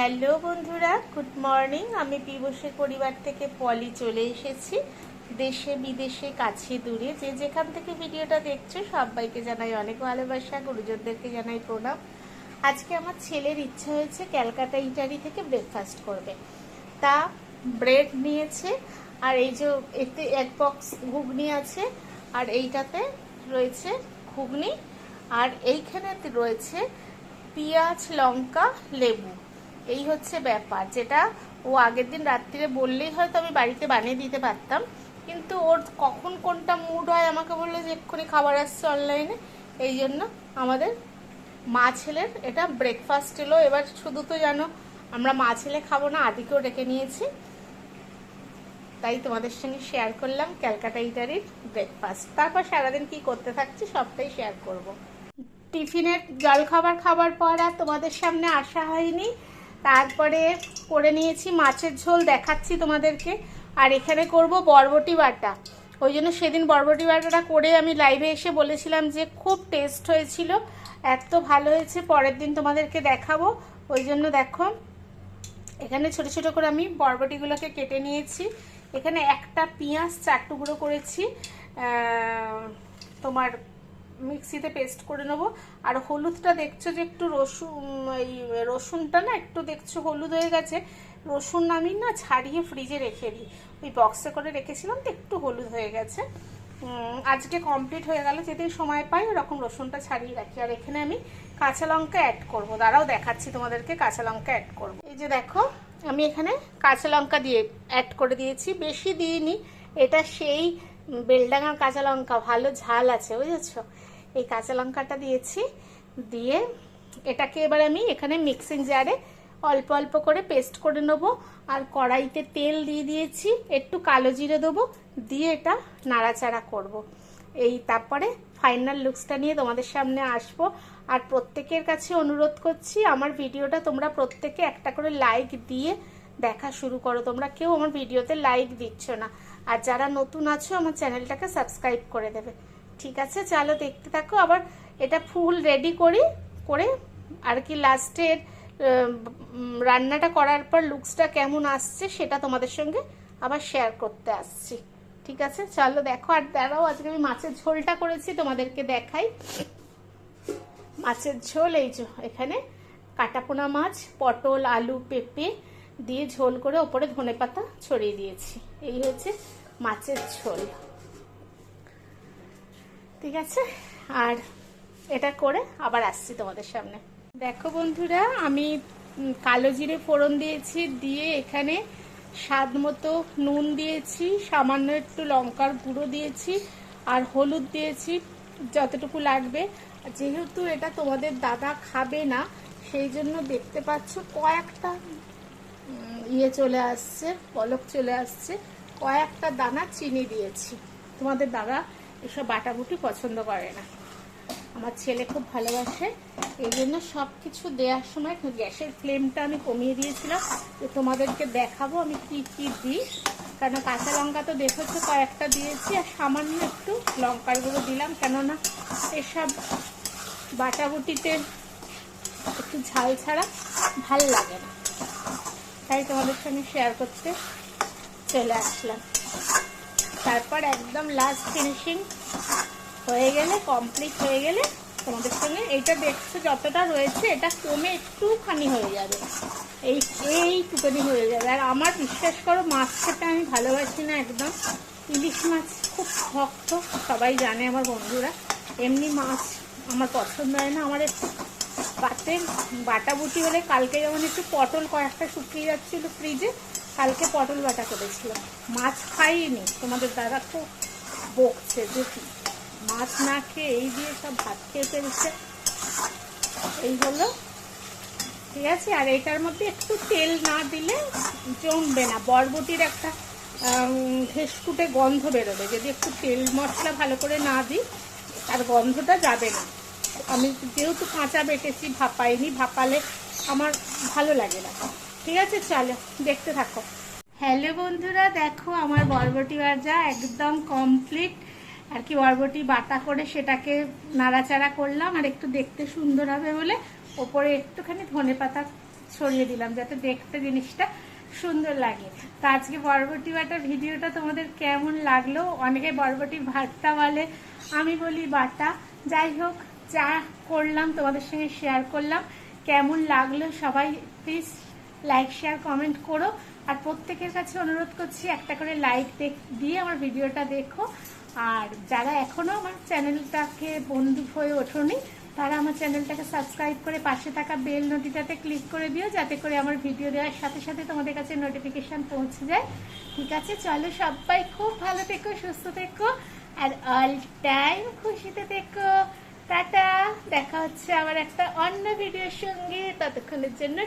Hello বন্ধুরা, good morning. আমি পিবসের পরিবার থেকে পলি চলে এসেছি। দেশে, বিদেশে, কাছে, দূরে, যে যেখান থেকে ভিডিওটা দেখছ, সবাইকে জানাই অনেক ভালোবাসা, গুরুজনদেরকে জানাই প্রণাম। আজকে আমার ছেলের ইচ্ছা হয়েছে ক্যালকাটা ইটারি থেকে ব্রেকফাস্ট করবে। তা ব্রেড নিয়েছে, আর এই যে এতে এক বক্স ঘুগনি আছে, আর এইটাতে রয়েছে ঘুগনি, আর এইখানে রয়েছে পেঁয়াজ, লঙ্কা, লেবু। এই হচ্ছে ব্যাপার। যেটা ও আগের দিন রাত্রিরে বললেই হয়তো আমি বাড়িতে বানিয়ে দিতে পারতাম। কিন্তু ওর কখন কোনটা মুড হয় আমাকে বলল যে এক্ষুনি খাবার আসছে অনলাইনে এই জন্য আমাদের মা ছেলের এটা ব্রেকফাস্ট এলো। এবার শুধু তো জানো, আমরা মা ছেলে খাব না, আদিকেও ডেকে নিয়েছি। তাই তোমাদের সঙ্গে শেয়ার করলাম ক্যালকাটা ইটারির ব্রেকফাস্ট তারপর সারাদিন কি করতে থাকছি সবটাই শেয়ার করব। টিফিনের জলখাবার খাবার পর আর তোমাদের সামনে আসা হয়নি। তারপরে করে নিয়েছি মাছের ঝোল, দেখাচ্ছি তোমাদেরকে। আর এখানে করব বরবটি বাটা। ওই জন্য সেদিন বরবটি বাটাটা করে আমি লাইভে এসে বলেছিলাম যে খুব টেস্ট হয়েছিল, এত ভালো হয়েছে, পরের দিন তোমাদেরকে দেখাবো। ওই জন্য দেখো, এখানে ছোট ছোট করে আমি বরবটিগুলোকে কেটে নিয়েছি। এখানে একটা পেঁয়াজ, চার টুকরো করেছি। তোমার মিক্সিতে পেস্ট করে নেব। আর হলুদটা দেখছ যে একটু রসুন এই রসুনটা না একটু দেখছ হলুদ হয়ে গেছে। রসুন আমি না ছাড়িয়ে ফ্রিজে রেখে দিই। ওই বক্সে করে রেখেছিলাম তো একটু হলুদ হয়ে গেছে। আজকে কমপ্লিট হয়ে গেল, যেদিন সময় পাই ওরকম রসুনটা ছাড়িয়ে রাখি। আর এখানে আমি কাঁচা লঙ্কা অ্যাড করব। দাঁড়াও, দেখাচ্ছি তোমাদেরকে কাঁচা লঙ্কা অ্যাড করব। এই যে দেখো, আমি এখানে কাঁচা লঙ্কা দিয়ে অ্যাড করে দিয়েছি। বেশি দিইনি, এটা সেই বেলডাঙার কাঁচা লঙ্কা। ভালো ঝাল আছে, বুঝেছ? এই কাঁচা লঙ্কাটা দিয়েছি। দিয়ে এটাকে এবার আমি এখানে মিক্সিং জারে অল্প অল্প করে পেস্ট করে নেব। আর কড়াইতে তেল দিয়ে দিয়েছি, একটু কালো জিরে দেবো, দিয়ে এটা নাড়াচাড়া করব। এই তারপরে ফাইনাল লুকসটা নিয়ে তোমাদের সামনে আসব। আর প্রত্যেকের কাছে অনুরোধ করছি, আমার ভিডিওটা তোমরা প্রত্যেকে একটা করে লাইক দিয়ে দেখা শুরু করো। তোমরা কেউ আমার ভিডিওতে লাইক দিচ্ছ না। আর যারা নতুন আছো, আমার চ্যানেলটাকে সাবস্ক্রাইব করে দেবে। ঠিক আছে, চলো দেখতে থাকো। আবার এটা ফুল রেডি করি, করে আর কি লাস্টের রান্নাটা করার পর লুকসটা কেমন আসছে সেটা তোমাদের সঙ্গে আবার শেয়ার করতে আসছি। ঠিক আছে, চলো দেখো। আর দাঁড়াও, আজকে আমি মাছের ঝোলটা করেছি, তোমাদেরকে দেখাই। মাছের ঝোল, এই এখানে কাটাপোনা মাছ, পটল, আলু, পেঁপে দিয়ে ঝোল করে ওপরে ধনে পাতা ছড়িয়ে দিয়েছি। এই হচ্ছে মাছের ঝোল। ঠিক আছে? আর এটা করে আবার আসছি তোমাদের সামনে। দেখো বন্ধুরা, আমি কালো জিরে ফোড়ন দিয়েছি, দিয়ে এখানে স্বাদ মতো নুন দিয়েছি, সামান্য একটু লঙ্কার গুঁড়ো দিয়েছি, আর হলুদ দিয়েছি, যতটুকু লাগবে। যেহেতু এটা তোমাদের দাদা খাবে না, সেই জন্য দেখতে পাচ্ছ কয়েকটা ইয়ে চলে আসছে, পলক চলে আসছে। কয়েকটা দানা চিনি দিয়েছি। তোমাদের দাদা এসব বাটাবুটি পছন্দ করে না। আমার ছেলে খুব ভালোবাসে, এই জন্য সব কিছু দেওয়ার সময় গ্যাসের ফ্লেমটা আমি কমিয়ে দিয়েছিলাম। যে তোমাদেরকে দেখাবো আমি কি কি দিই। কেন কাঁচা লঙ্কা তো দেখেছ, কয়েকটা দিয়েছি, আর সামান্য একটু লঙ্কার দিলাম। কেননা এসব বাটাবুটিতে একটু ঝাল ছাড়া ভালো লাগে না। তাই তোমাদের সঙ্গে শেয়ার করতে চলে আসলাম। তারপর একদম লাস্ট ফিনিশিং হয়ে গেলে কমপ্লিট হয়ে গেলে তোমাদের সঙ্গে এইটা দেখছ, যতটা রয়েছে, এটা কমে একটুখানি হয়ে যাবে। এই এইটুখানি হয়ে যাবে। আর আমার বিশ্বাস করো মাছ খেতে আমি ভালোবাসি না একদম। ইলিশ মাছ খুব শক্ত, সবাই জানে আমার বন্ধুরা। এমনি মাছ আমার পছন্দ হয় না। আমার পাতে বাটাবুটি হলে কালকে যেমন একটু পটল কয়েকটা শুকিয়ে যাচ্ছিল ফ্রিজে কালকে পটল বাটা করেছিলাম মাছ খাইনি। তোমাদের দাদা খুব বকছে, দেখি। মাছ না খেয়ে এই দিয়ে সব ভাত খেয়ে ফেলছে। এই হলো। ঠিক আছে? আর এটার মধ্যে একটু তেল না দিলে জমবে না। বরবটির একটা ঘেসকুটে গন্ধ বেরোবে। যদি একটু তেল মশলা ভালো করে না দিই, তার গন্ধটা যাবে না। আমি যেহেতু কাঁচা বেটেছি, ভাপাইনি, ভাপালে আমার ভালো লাগে না। ঠিক আছে, চলো, দেখতে থাকো। হ্যালো বন্ধুরা, দেখো আমার বরবটি ভাজা একদম কমপ্লিট আর কি বরবটি বাটা করে সেটাকে নাড়াচাড়া করলাম, আর একটু দেখতে সুন্দর হবে বলে ওপরে একটুখানি ধনে পাতা ছড়িয়ে দিলাম, যাতে দেখতে জিনিসটা সুন্দর লাগে। তো আজকে বরবটি বাটা ভিডিওটা তোমাদের কেমন লাগল? অনেকে বরবটি ভাতটা বলে, আমি বলি বাটা। যাই হোক, যা করলাম তোমাদের সঙ্গে শেয়ার করলাম। কেমন লাগল সবাই প্লিজ লাইক শেয়ার কমেন্ট করো। আর প্রত্যেকের কাছে অনুরোধ করছি একটা করে লাইক দিয়ে আমার ভিডিওটা দেখো। আর যারা এখনও আমার চ্যানেলটাকে বন্ধু হয়ে ওঠোনি, তারা আমার চ্যানেলটাকে সাবস্ক্রাইব করে পাশে থাকা বেল নোটিটাতে ক্লিক করে দিও, যাতে করে আমার ভিডিও দেওয়ার সাথে সাথে তোমাদের কাছে নোটিফিকেশন পৌঁছে যায়। ঠিক আছে? চলো সবাই খুব ভালো থেকো, সুস্থ থেকো আর অল টাইম খুশিতে থেকো। টাটা! দেখা হচ্ছে আবার একটা অন্য ভিডিওর সঙ্গে। ততক্ষণের জন্য